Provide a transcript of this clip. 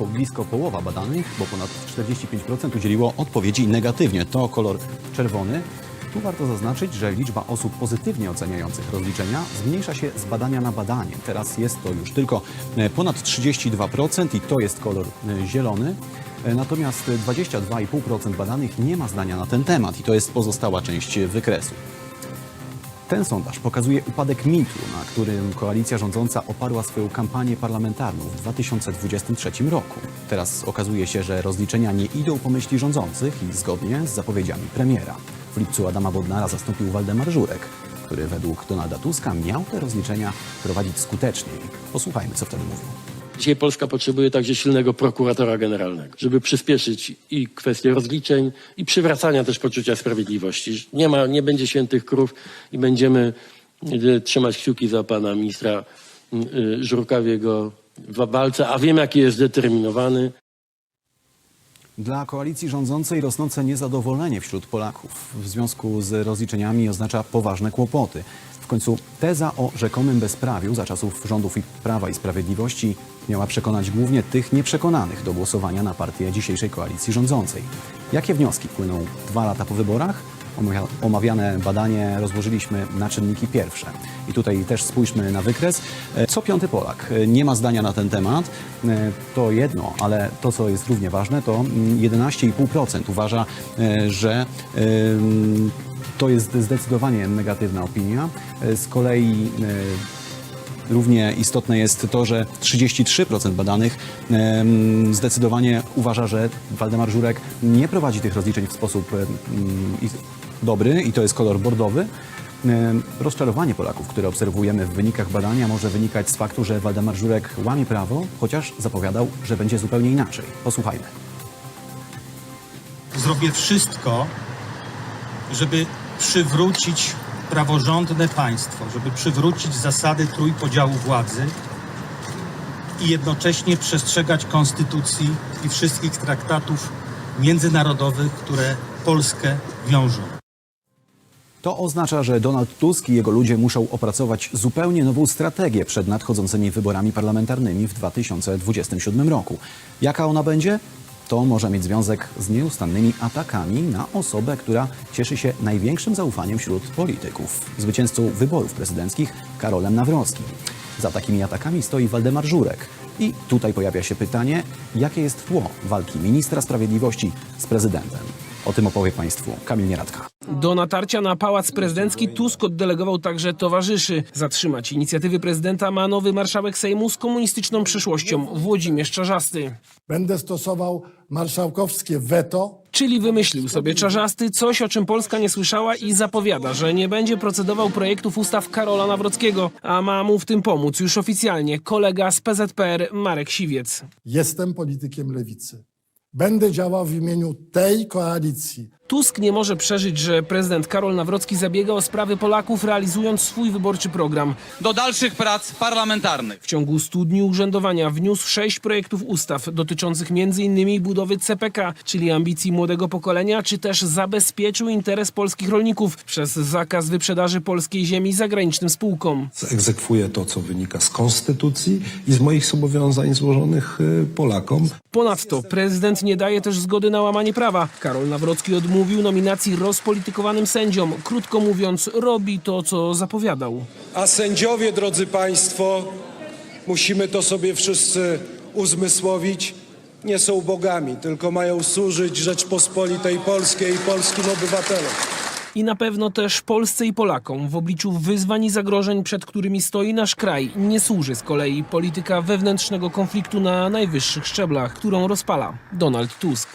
po blisko połowa badanych, bo ponad 45% udzieliło odpowiedzi negatywnie. To kolor czerwony. Tu warto zaznaczyć, że liczba osób pozytywnie oceniających rozliczenia zmniejsza się z badania na badanie. Teraz jest to już tylko e, ponad 32% i to jest kolor e, zielony. E, Natomiast 22,5% badanych nie ma zdania na ten temat i to jest pozostała część wykresu. Ten sondaż pokazuje upadek mitu, na którym koalicja rządząca oparła swoją kampanię parlamentarną w 2023 roku. Teraz okazuje się, że rozliczenia nie idą po myśli rządzących i zgodnie z zapowiedziami premiera. W lipcu Adama Bodnara zastąpił Waldemar Żurek, który według Donalda Tuska miał te rozliczenia prowadzić skuteczniej. Posłuchajmy, co wtedy mówił. Dzisiaj Polska potrzebuje także silnego prokuratora generalnego, żeby przyspieszyć i kwestię rozliczeń, i przywracania też poczucia sprawiedliwości. Nie ma, nie będzie świętych krów i będziemy y, trzymać kciuki za pana ministra y, y, Żurka w jego wa- walce, a wiem, jaki jest zdeterminowany. Dla koalicji rządzącej rosnące niezadowolenie wśród Polaków w związku z rozliczeniami oznacza poważne kłopoty. W końcu teza o rzekomym bezprawiu za czasów rządów Prawa i Sprawiedliwości miała przekonać głównie tych nieprzekonanych do głosowania na partię dzisiejszej koalicji rządzącej. Jakie wnioski płyną dwa lata po wyborach? Omawia- Omawiane badanie rozłożyliśmy na czynniki pierwsze. I tutaj też spójrzmy na wykres. E, Co piąty Polak e, nie ma zdania na ten temat. E, To jedno, ale to, co jest równie ważne, to mm, 11,5% uważa, e, że to jest zdecydowanie negatywna opinia. Z kolei Równie istotne jest to, że 33% badanych zdecydowanie uważa, że Waldemar Żurek nie prowadzi tych rozliczeń w sposób dobry i to jest kolor bordowy. Rozczarowanie Polaków, które obserwujemy w wynikach badania, może wynikać z faktu, że Waldemar Żurek łamie prawo, chociaż zapowiadał, że będzie zupełnie inaczej. Posłuchajmy. zrobię wszystko, żeby przywrócić praworządne państwo, żeby przywrócić zasady trójpodziału władzy i jednocześnie przestrzegać konstytucji i wszystkich traktatów międzynarodowych, które Polskę wiążą. To oznacza, że Donald Tusk i jego ludzie muszą opracować zupełnie nową strategię przed nadchodzącymi wyborami parlamentarnymi w 2027 roku. Jaka ona będzie? To może mieć związek z nieustannymi atakami na osobę, która cieszy się największym zaufaniem wśród polityków. Zwycięzcą wyborów prezydenckich Karolem Nawrockim. Za takimi atakami stoi Waldemar Żurek. I tutaj pojawia się pytanie, jakie jest tło walki ministra sprawiedliwości z prezydentem. O tym opowie Państwu Kamil Nieradka. Do natarcia na pałac prezydencki Tusk oddelegował także towarzyszy. Zatrzymać inicjatywy prezydenta ma nowy marszałek Sejmu z komunistyczną przeszłością Włodzimierz Czarzasty. Będę stosował marszałkowskie weto Czyli wymyślił sobie Czarzasty coś, o czym Polska nie słyszała i zapowiada, że nie będzie procedował projektów ustaw Karola Nawrockiego, a ma mu w tym pomóc już oficjalnie kolega z PZPR Marek Siwiec. Jestem politykiem lewicy. Będę działał w imieniu tej koalicji. Tusk nie może przeżyć, że prezydent Karol Nawrocki zabiega o sprawy Polaków, realizując swój wyborczy program. do dalszych prac parlamentarnych. W ciągu 100 dni urzędowania wniósł sześć projektów ustaw dotyczących m.in. budowy CPK, czyli ambicji młodego pokolenia, czy też zabezpieczył interes polskich rolników przez zakaz wyprzedaży polskiej ziemi zagranicznym spółkom. egzekwuję to, co wynika z konstytucji i z moich zobowiązań złożonych y, Polakom. Ponadto prezydent nie daje też zgody na łamanie prawa. Karol Nawrocki odmówił nominacji rozpolitykowanym sędziom. Krótko mówiąc, robi to, co zapowiadał. A sędziowie, drodzy Państwo, musimy to sobie wszyscy uzmysłowić, nie są bogami, tylko mają służyć Rzeczpospolitej Polskiej i polskim obywatelom. I na pewno też Polsce i Polakom w obliczu wyzwań i zagrożeń, przed którymi stoi nasz kraj, nie służy z kolei polityka wewnętrznego konfliktu na najwyższych szczeblach, którą rozpala Donald Tusk.